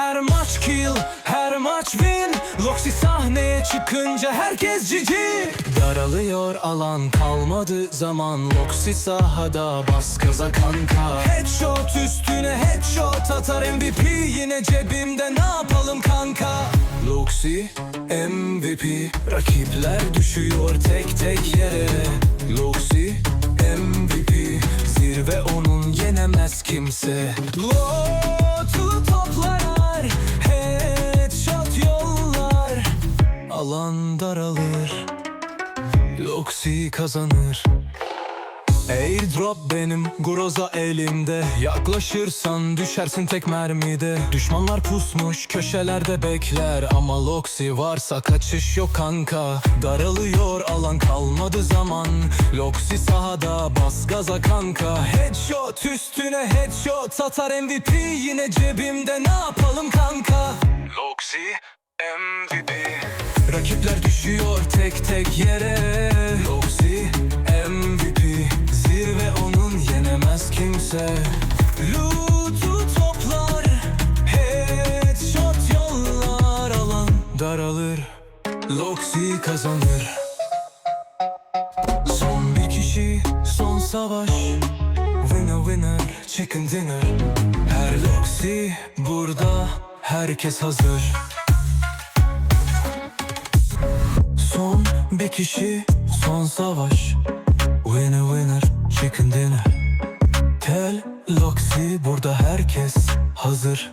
Her maç kill, her maç win. Loxi sahneye çıkınca herkes cici. Daralıyor alan kalmadı zaman. Loxi sahada bas gaza kanka. Headshot üstüne headshot atar MVP Yine cebimde ne yapalım kanka? Loxi MVP Rakipler düşüyor tek tek yere. Loxi MVP Zirve onun yenemez kimse. Lotu Loxi kazanır. Airdrop benim, Groza elimde. Yaklaşırsan düşersin tek mermide. Düşmanlar pusmuş, köşelerde bekler. Ama Loxi varsa kaçış yok kanka. Daralıyor alan kalmadı zaman. Loxi sahada bas gaza kanka. Headshot üstüne headshot Atar MVP yine cebimde ne yapalım kanka? Loxi MVP Rakipler düşüyor tek tek yere. Loxi MVP Zirve onun yenemez kimse. Loot'u toplar Headshot yollar alan daralır. Loxi kazanır. Son bir kişi son savaş. Winner winner chicken dinner. Her Loxi burada herkes hazır bir kişi. Son savaş. Winner winner chicken dinner. Tel Loxi burada herkes hazır